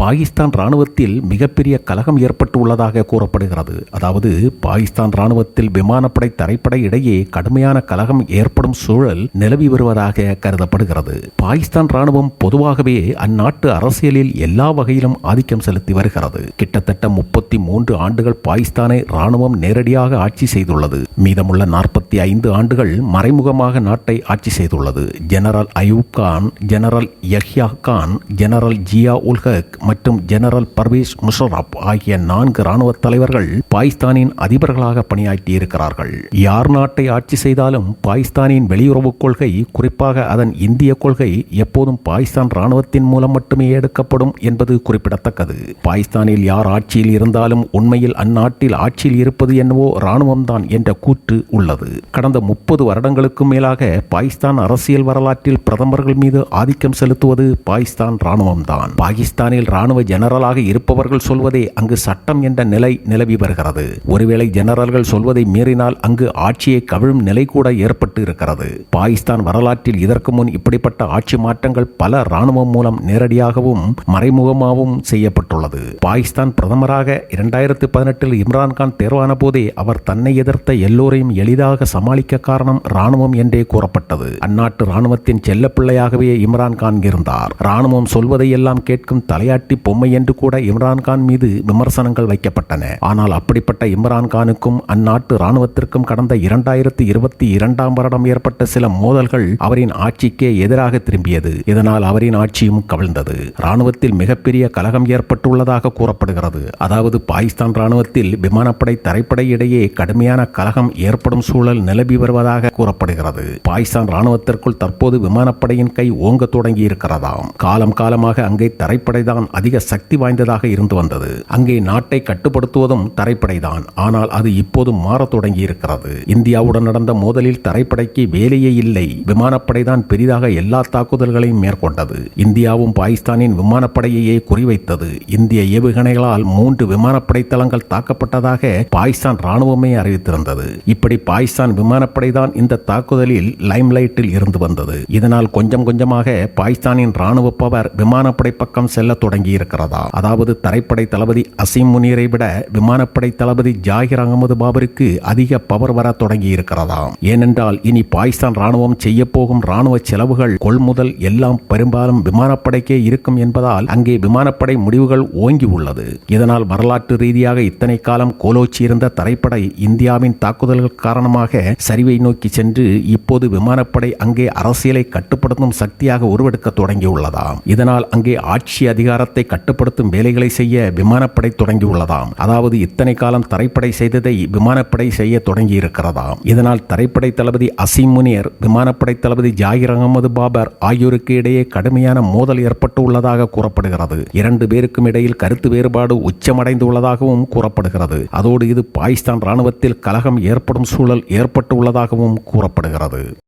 பாகிஸ்தான் இராணுவத்தில் மிகப்பெரிய கலகம் ஏற்பட்டு உள்ளதாக கூறப்படுகிறது. அதாவது பாகிஸ்தான் இராணுவத்தில் விமானப்படை தரைப்படை இடையே கடுமையான கலகம் ஏற்படும் சூழல் நிலவி வருவதாக கருதப்படுகிறது. பாகிஸ்தான் இராணுவம் பொதுவாகவே அந்நாட்டு அரசியலில் எல்லா வகையிலும் ஆதிக்கம் செலுத்தி வருகிறது. கிட்டத்தட்ட முப்பத்தி மூன்று ஆண்டுகள் பாகிஸ்தானை இராணுவம் நேரடியாக ஆட்சி செய்துள்ளது. மீதமுள்ள நாற்பத்தி ஐந்து ஆண்டுகள் மறைமுகமாக நாட்டை ஆட்சி செய்துள்ளது. General Ayub Khan general Yahya Khan general Zia ul Haq மற்றும் ஜெனரல் பர்வேஸ் முஷரப் ஆகிய நான்கு ராணுவ தலைவர்கள் பாகிஸ்தானின் அதிபர்களாக பணியாற்றி இருக்கிறார்கள் யார் நாட்டை ஆட்சி செய்தாலும் பாகிஸ்தானின் வெளியுறவுக் கொள்கை குறிப்பாக அதன் இந்திய கொள்கை எப்போதும் பாகிஸ்தான் ராணுவத்தின் மூலம் மட்டுமே எடுக்கப்படும் என்பது குறிப்பிடத்தக்கது. பாகிஸ்தானில் யார் ஆட்சியில் இருந்தாலும் உண்மையில் அந்நாட்டில் ஆட்சியில் இருப்பது என்னவோ ராணுவம்தான் என்ற கூற்று உள்ளது. கடந்த முப்பது வருடங்களுக்கும் மேலாக பாகிஸ்தான் அரசியல் வரலாற்றில் பிரதமர்கள் மீது ஆதிக்கம் செலுத்துவது பாகிஸ்தான் ராணுவம்தான் பாகிஸ்தானில் ராணுவ ஜெனரலாக இருப்பவர்கள் சொல்வதே அங்கு சட்டம் என்ற நிலை நிலவி வருகிறது. ஒருவேளை ஜெனரல்கள் சொல்வதை மீறினால் அங்கு ஆட்சியை கவிழும் நிலை கூட ஏற்பட்டு இருக்கிறது பாகிஸ்தான் வரலாற்றில் இதற்கு முன் இப்படிப்பட்ட ஆட்சி மாற்றங்கள் பல இராணுவம் மூலம் நேரடியாகவும் மறைமுகமாகவும் செய்யப்பட்டுள்ளது. பாகிஸ்தான் பிரதமராக இரண்டாயிரத்து பதினெட்டில் இம்ரான்கான் தேர்வான போதே அவர் தன்னை எதிர்த்த எல்லோரையும் எளிதாக சமாளிக்க காரணம் ராணுவம் என்றே கூறப்பட்டது. அந்நாட்டு ராணுவத்தின் செல்லப்பிள்ளையாகவே இம்ரான்கான் இருந்தார். ராணுவம் சொல்வதையெல்லாம் கேட்கும் தலையாட்டு பொம்மை என்று கூட இம்ரான்கான் மீது விமர்சனங்கள் வைக்கப்பட்டன. ஆனால் அப்படிப்பட்ட இம்ரான்கானுக்கும் அந்நாட்டு ராணுவத்திற்கும் கடந்த இரண்டாயிரத்தி இருபத்தி இரண்டாம் வருடம் ஏற்பட்ட சில மோதல்கள் அவரின் ஆட்சிக்கே எதிராக திரும்பியது. இதனால் அவரின் ஆட்சியும் கவிழ்ந்தது. ராணுவத்தில் மிகப்பெரிய கலகம் ஏற்பட்டுள்ளதாக கூறப்படுகிறது. அதாவது பாகிஸ்தான் ராணுவத்தில் விமானப்படை தரைப்படை இடையே கடுமையான கலகம் ஏற்படும் சூழல் நிலவி வருவதாக கூறப்படுகிறது. பாகிஸ்தான் ராணுவத்திற்குள் தற்போது விமானப்படையின் கை ஓங்க தொடங்கி இருக்கிறதாம் காலம் காலமாக அங்கே தரைப்படைதான் அதிக சக்தி வாய்ந்ததாக இருந்து வந்தது. அங்கே நாட்டை கட்டுப்படுத்துவதும் தரைப்படைதான். ஆனால் அது இப்போது மாறத் தொடங்கி இருக்கிறது இந்தியாவுடன் நடந்த மோதலில் தரைப்படைக்கு வேலையே இல்லை. விமானப்படைதான் பெரிதாக எல்லா தாக்குதல்களையும் மேற்கொண்டது. இந்தியாவும் பாகிஸ்தானின் விமானப்படையையே குறிவைத்தது. இந்திய ஏவுகணைகளால் மூன்று விமானப்படை தளங்கள் தாக்கப்பட்டதாக பாகிஸ்தான் ராணுவமே அறிவித்திருந்தது. இப்படி பாகிஸ்தான் விமானப்படை தான் இந்த தாக்குதலில் லைம்லைட்டில் இருந்து வந்தது. இதனால் கொஞ்சம் கொஞ்சமாக பாகிஸ்தானின் ராணுவ பவர் விமானப்படை பக்கம் செல்ல தொடங்கி இருக்கிறதா அதாவது தரைப்படை தளபதி அசீம் முனீரை விட விமானப்படை தளபதி ஜாகிர் அகமது பாபருக்கு அதிக பவர் வர தொடங்கி இருக்கிறதாம் ஏனென்றால் இனி பாகிஸ்தான் ராணுவம் செய்ய போகும் ராணுவ செலவுகள் கொள்முதல் எல்லாம் பெரும்பாலும் விமானப்படைக்கே இருக்கும் என்பதால் அங்கே விமானப்படை முடிவுகள் ஓங்கி உள்ளது. இதனால் வரலாற்று ரீதியாக இத்தனை காலம் கோலோச்சி இருந்த தரைப்படை இந்தியாவின் தாக்குதல்கள் காரணமாக சரிவை நோக்கி சென்று இப்போது விமானப்படை அங்கே அரசியலை கட்டுப்படுத்தும் சக்தியாக உருவெடுக்க தொடங்கியுள்ளதாம். இதனால் அங்கே ஆட்சி அதிகாரத்தை கட்டுப்படுத்தும் வேலைகளை செய்ய விமானப்படை தொடங்கியுள்ளதாம். அதாவது இத்தனை காலம் தரைப்படை செய்ததை விமானப்படை செய்ய தொடங்கி இருக்கிறதாம் இதனால் தரைப்படை தளபதி அசீம் முனியர் விமானப்படை தளபதி ஜாகிர் அகமது பாபர் ஆகியோருக்கு இடையே கடுமையான மோதல் ஏற்பட்டு உள்ளதாக கூறப்படுகிறது. இரண்டு பேருக்கும் இடையில் கருத்து வேறுபாடு உச்சமடைந்து உள்ளதாகவும் கூறப்படுகிறது. அதோடு இது பாகிஸ்தான் ராணுவத்தில் கலகம் ஏற்படும் சூழல் ஏற்பட்டு உள்ளதாகவும் கூறப்படுகிறது.